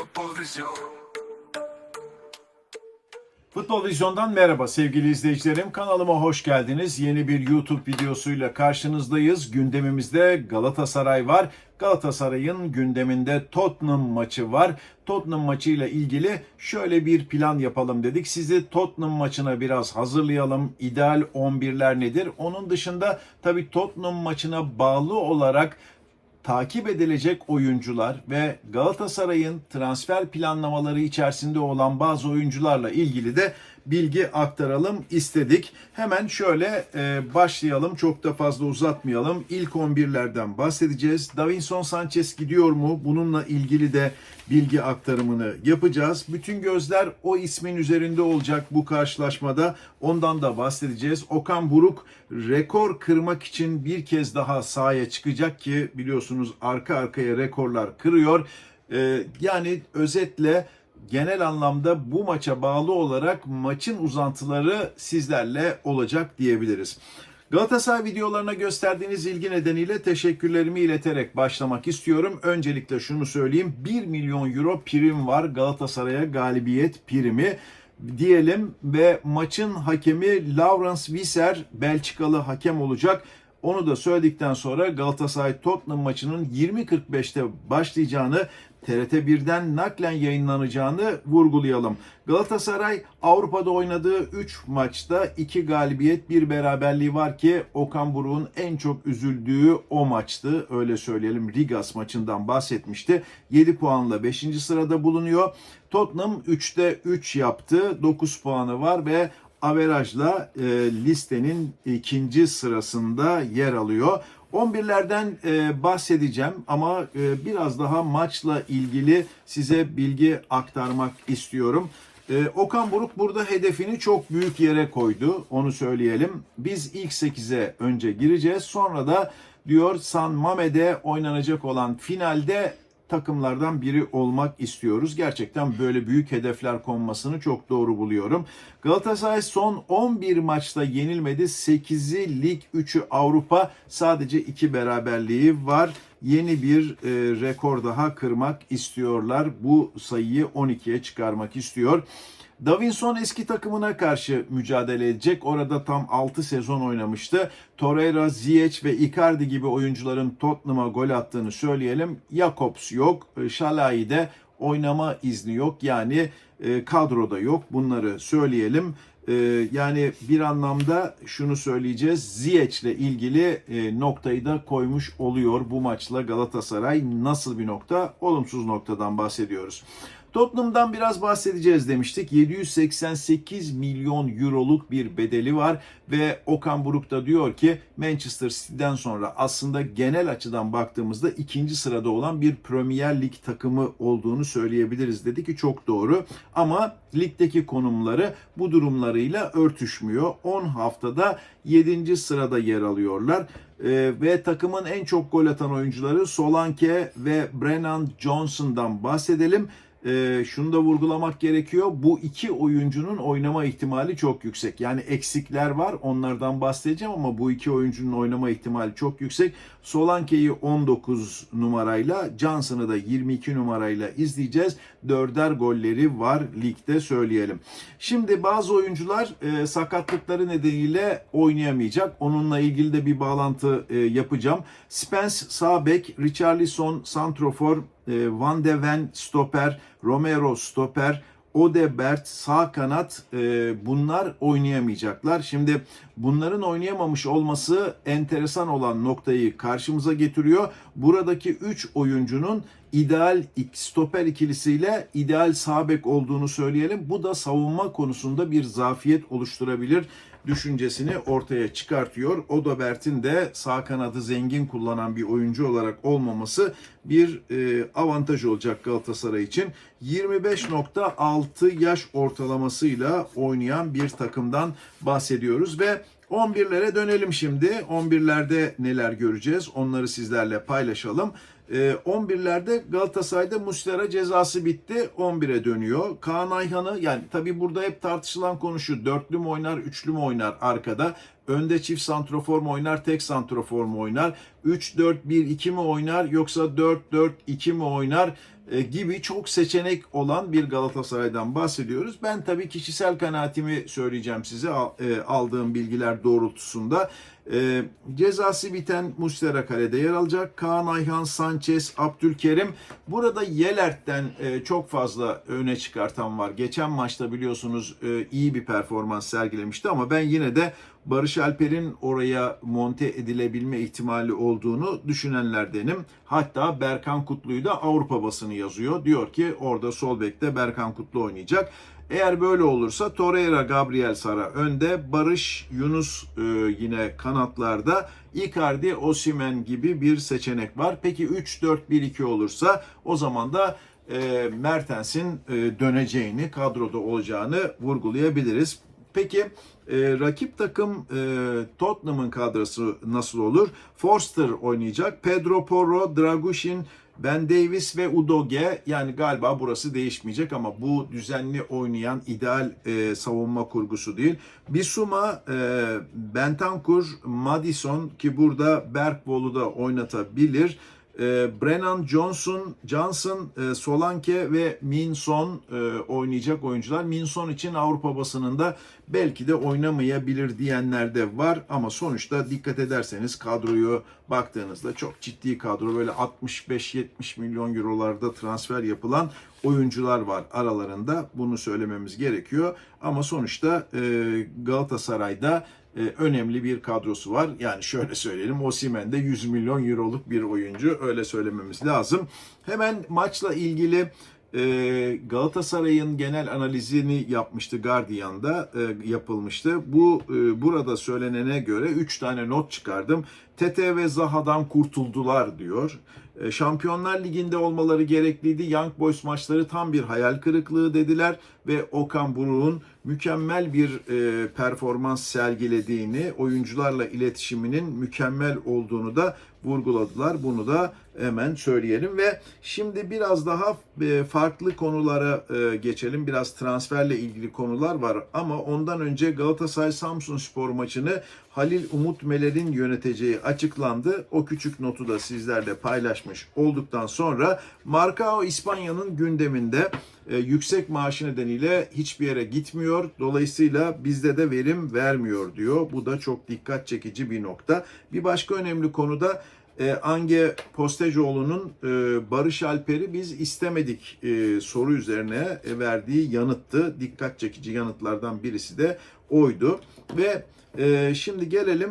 futbol vizyon Futbol Vizyon'dan merhaba sevgili izleyicilerim. Kanalıma hoş geldiniz. Yeni bir YouTube videosuyla karşınızdayız. Gündemimizde Galatasaray var. Galatasaray'ın gündeminde Tottenham maçı var. Tottenham maçıyla ilgili şöyle bir plan yapalım dedik. Sizi Tottenham maçına biraz hazırlayalım. İdeal 11'ler nedir? Onun dışında tabii Tottenham maçına bağlı olarak takip edilecek oyuncular ve Galatasaray'ın transfer planlamaları içerisinde olan bazı oyuncularla ilgili de bilgi aktaralım istedik. Hemen şöyle e, başlayalım. Çok da fazla uzatmayalım. İlk 11'lerden bahsedeceğiz. Davinson Sanchez gidiyor mu? Bununla ilgili de bilgi aktarımını yapacağız. Bütün gözler o ismin üzerinde olacak bu karşılaşmada. Ondan da bahsedeceğiz. Okan Buruk rekor kırmak için bir kez daha sahaya çıkacak ki biliyorsunuz arka arkaya rekorlar kırıyor. Ee, yani özetle genel anlamda bu maça bağlı olarak maçın uzantıları sizlerle olacak diyebiliriz. Galatasaray videolarına gösterdiğiniz ilgi nedeniyle teşekkürlerimi ileterek başlamak istiyorum. Öncelikle şunu söyleyeyim. 1 milyon euro prim var Galatasaray'a galibiyet primi diyelim ve maçın hakemi Lawrence Visser Belçikalı hakem olacak. Onu da söyledikten sonra Galatasaray Tottenham maçının 20.45'te başlayacağını TRT 1'den naklen yayınlanacağını vurgulayalım. Galatasaray Avrupa'da oynadığı 3 maçta 2 galibiyet, 1 beraberliği var ki Okan Buruk'un en çok üzüldüğü o maçtı. Öyle söyleyelim Rigas maçından bahsetmişti. 7 puanla 5. sırada bulunuyor. Tottenham 3'te 3 yaptı. 9 puanı var ve averajla e, listenin ikinci sırasında yer alıyor. 11'lerden e, bahsedeceğim ama e, biraz daha maçla ilgili size bilgi aktarmak istiyorum. E, Okan Buruk burada hedefini çok büyük yere koydu. Onu söyleyelim. Biz ilk 8'e önce gireceğiz. Sonra da diyor San Mamede oynanacak olan finalde takımlardan biri olmak istiyoruz. Gerçekten böyle büyük hedefler konmasını çok doğru buluyorum. Galatasaray son 11 maçta yenilmedi. 8'i lig, 3'ü Avrupa. Sadece 2 beraberliği var. Yeni bir e, rekor daha kırmak istiyorlar. Bu sayıyı 12'ye çıkarmak istiyor. Davinson eski takımına karşı mücadele edecek. Orada tam 6 sezon oynamıştı. Torreira, Ziyech ve Icardi gibi oyuncuların Tottenham'a gol attığını söyleyelim. Jakobs yok. Şalai de oynama izni yok. Yani e, kadroda yok. Bunları söyleyelim. E, yani bir anlamda şunu söyleyeceğiz. Ziyech ile ilgili e, noktayı da koymuş oluyor bu maçla Galatasaray. Nasıl bir nokta? Olumsuz noktadan bahsediyoruz. Tottenham'dan biraz bahsedeceğiz demiştik. 788 milyon euroluk bir bedeli var ve Okan Buruk da diyor ki Manchester City'den sonra aslında genel açıdan baktığımızda ikinci sırada olan bir Premier Lig takımı olduğunu söyleyebiliriz dedi ki çok doğru. Ama ligdeki konumları bu durumlarıyla örtüşmüyor. 10 haftada 7. sırada yer alıyorlar. Ee, ve takımın en çok gol atan oyuncuları Solanke ve Brennan Johnson'dan bahsedelim e, şunu da vurgulamak gerekiyor. Bu iki oyuncunun oynama ihtimali çok yüksek. Yani eksikler var onlardan bahsedeceğim ama bu iki oyuncunun oynama ihtimali çok yüksek. Solanke'yi 19 numarayla Johnson'ı da 22 numarayla izleyeceğiz. Dörder golleri var ligde söyleyelim. Şimdi bazı oyuncular e, sakatlıkları nedeniyle oynayamayacak. Onunla ilgili de bir bağlantı e, yapacağım. Spence sağ bek, Richarlison santrofor, Van de Ven stoper, Romero stoper, Odebert sağ kanat e, bunlar oynayamayacaklar. Şimdi bunların oynayamamış olması enteresan olan noktayı karşımıza getiriyor. Buradaki 3 oyuncunun ideal stoper ikilisiyle ideal sağ bek olduğunu söyleyelim. Bu da savunma konusunda bir zafiyet oluşturabilir düşüncesini ortaya çıkartıyor. Odobert'in de sağ kanadı zengin kullanan bir oyuncu olarak olmaması bir e, avantaj olacak Galatasaray için. 25.6 yaş ortalamasıyla oynayan bir takımdan bahsediyoruz ve 11'lere dönelim şimdi. 11'lerde neler göreceğiz? Onları sizlerle paylaşalım. E, 11'lerde Galatasaray'da Muslera cezası bitti. 11'e dönüyor. Kaan Ayhan'ı yani tabii burada hep tartışılan konu şu. Dörtlü mü oynar, üçlü mü oynar arkada? Önde çift santrofor mu oynar, tek santrofor mu oynar? 3-4-1-2 mi oynar yoksa 4-4-2 mi oynar? E, gibi çok seçenek olan bir Galatasaray'dan bahsediyoruz. Ben tabii kişisel kanaatimi söyleyeceğim size e, aldığım bilgiler doğrultusunda. E, cezası biten Muslera kalede yer alacak. Kaan Ayhan, Sanchez, Abdülkerim. Burada Yelert'ten çok fazla öne çıkartan var. Geçen maçta biliyorsunuz iyi bir performans sergilemişti ama ben yine de Barış Alper'in oraya monte edilebilme ihtimali olduğunu düşünenlerdenim. Hatta Berkan Kutlu'yu da Avrupa basını yazıyor. Diyor ki orada sol bekte Berkan Kutlu oynayacak. Eğer böyle olursa Torreira, Gabriel Sara önde, Barış, Yunus e, yine kanatlarda, Icardi, Osimen gibi bir seçenek var. Peki 3-4-1-2 olursa o zaman da e, Mertens'in e, döneceğini, kadroda olacağını vurgulayabiliriz. Peki e, rakip takım e, Tottenham'ın kadrosu nasıl olur? Forster oynayacak. Pedro Porro, Dragushin, Ben Davis ve Udoge yani galiba burası değişmeyecek ama bu düzenli oynayan ideal e, savunma kurgusu değil. Bisuma, e, Bentancur, Madison ki burada Bergbol'u da oynatabilir. E, Brennan Johnson, Johnson, e, Solanke ve Minson e, oynayacak oyuncular. Minson için Avrupa basınında belki de oynamayabilir diyenler de var ama sonuçta dikkat ederseniz kadroyu baktığınızda çok ciddi kadro böyle 65-70 milyon eurolarda transfer yapılan oyuncular var aralarında. Bunu söylememiz gerekiyor ama sonuçta e, Galatasaray'da e, önemli bir kadrosu var. Yani şöyle söyleyelim Osimhen de 100 milyon euroluk bir oyuncu öyle söylememiz lazım. Hemen maçla ilgili e, Galatasaray'ın genel analizini yapmıştı Guardian'da e, yapılmıştı. Bu e, burada söylenene göre 3 tane not çıkardım. Tete ve Zaha'dan kurtuldular diyor. E, Şampiyonlar Ligi'nde olmaları gerekliydi. Young Boys maçları tam bir hayal kırıklığı dediler ve Okan Buruk'un mükemmel bir e, performans sergilediğini, oyuncularla iletişiminin mükemmel olduğunu da vurguladılar. Bunu da hemen söyleyelim ve şimdi biraz daha e, farklı konulara e, geçelim. Biraz transferle ilgili konular var ama ondan önce Galatasaray Samsun Spor maçını Halil Umut Meler'in yöneteceği açıklandı. O küçük notu da sizlerle paylaşmış olduktan sonra Marcao İspanya'nın gündeminde e, yüksek maaşı nedeniyle hiçbir yere gitmiyor. Dolayısıyla bizde de verim vermiyor diyor. Bu da çok dikkat çekici bir nokta. Bir başka önemli konu da e, Ange Postecoğlu'nun e, Barış Alper'i biz istemedik e, soru üzerine verdiği yanıttı. Dikkat çekici yanıtlardan birisi de oydu. Ve e, şimdi gelelim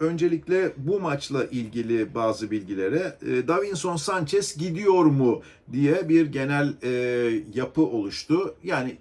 öncelikle bu maçla ilgili bazı bilgilere. Davinson Sanchez gidiyor mu diye bir genel yapı oluştu. Yani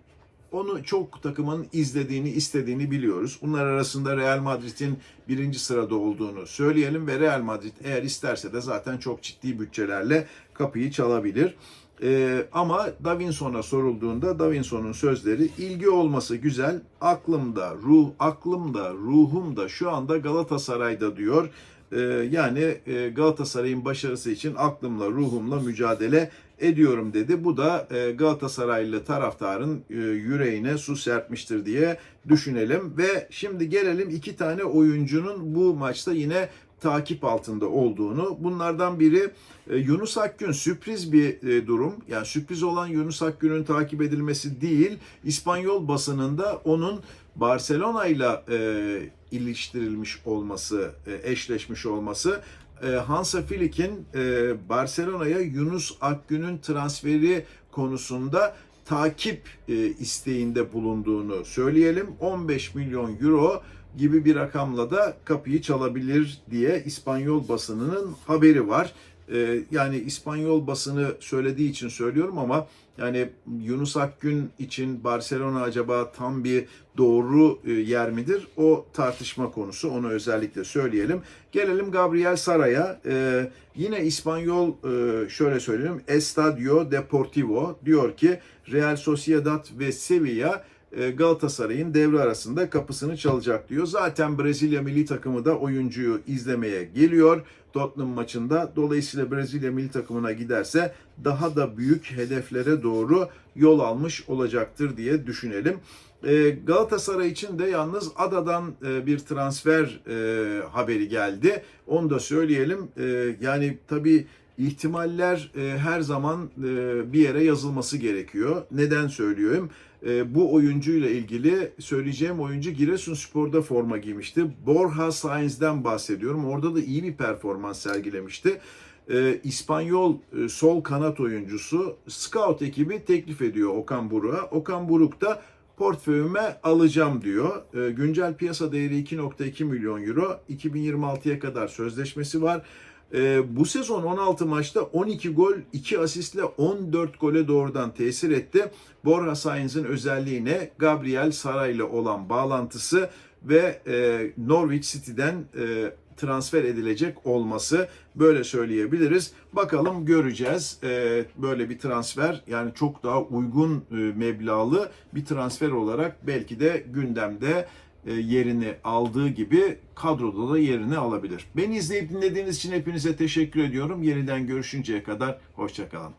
onu çok takımın izlediğini, istediğini biliyoruz. Bunlar arasında Real Madrid'in birinci sırada olduğunu söyleyelim ve Real Madrid eğer isterse de zaten çok ciddi bütçelerle kapıyı çalabilir. Ee, ama Davinson'a sorulduğunda Davinson'un sözleri ilgi olması güzel. Aklımda, ruh, aklımda, ruhumda şu anda Galatasaray'da diyor. Ee, yani e, Galatasaray'ın başarısı için aklımla, ruhumla mücadele ediyorum dedi. Bu da e, Galatasaraylı taraftarın e, yüreğine su serpmiştir diye düşünelim. Ve şimdi gelelim iki tane oyuncunun bu maçta yine takip altında olduğunu. Bunlardan biri e, Yunus Akgün sürpriz bir durum. Yani sürpriz olan Yunus Akgün'ün takip edilmesi değil. İspanyol basınında onun Barcelona ile iliştirilmiş olması, eşleşmiş olması Hansa Flick'in e, Barcelona'ya Yunus Akgün'ün transferi konusunda takip e, isteğinde bulunduğunu söyleyelim. 15 milyon euro gibi bir rakamla da kapıyı çalabilir diye İspanyol basınının haberi var. E, yani İspanyol basını söylediği için söylüyorum ama yani Yunus Akgün için Barcelona acaba tam bir doğru e, yer midir? O tartışma konusu. Onu özellikle söyleyelim. Gelelim Gabriel Sara'ya. E, yine İspanyol e, şöyle söyleyeyim. Estadio Deportivo diyor ki Real Sociedad ve Sevilla Galatasaray'ın devre arasında kapısını çalacak diyor. Zaten Brezilya milli takımı da oyuncuyu izlemeye geliyor Tottenham maçında. Dolayısıyla Brezilya milli takımına giderse daha da büyük hedeflere doğru yol almış olacaktır diye düşünelim. E, Galatasaray için de yalnız Ada'dan e, bir transfer e, haberi geldi. Onu da söyleyelim. E, yani tabii ihtimaller e, her zaman e, bir yere yazılması gerekiyor. Neden söylüyorum? E, bu oyuncuyla ilgili söyleyeceğim oyuncu Giresunspor'da forma giymişti. Borja Sainz'den bahsediyorum. Orada da iyi bir performans sergilemişti. E, İspanyol e, sol kanat oyuncusu scout ekibi teklif ediyor Okan Buruk'a. Okan Buruk da portföyüme alacağım diyor. E, güncel piyasa değeri 2.2 milyon euro. 2026'ya kadar sözleşmesi var. E, bu sezon 16 maçta 12 gol, 2 asistle 14 gole doğrudan tesir etti. Borja Sainz'in özelliği ne? Gabriel Sara ile olan bağlantısı ve e, Norwich City'den e, transfer edilecek olması böyle söyleyebiliriz. Bakalım göreceğiz e, böyle bir transfer yani çok daha uygun e, meblağlı bir transfer olarak belki de gündemde yerini aldığı gibi kadroda da yerini alabilir. Beni izleyip dinlediğiniz için hepinize teşekkür ediyorum. Yeniden görüşünceye kadar hoşçakalın.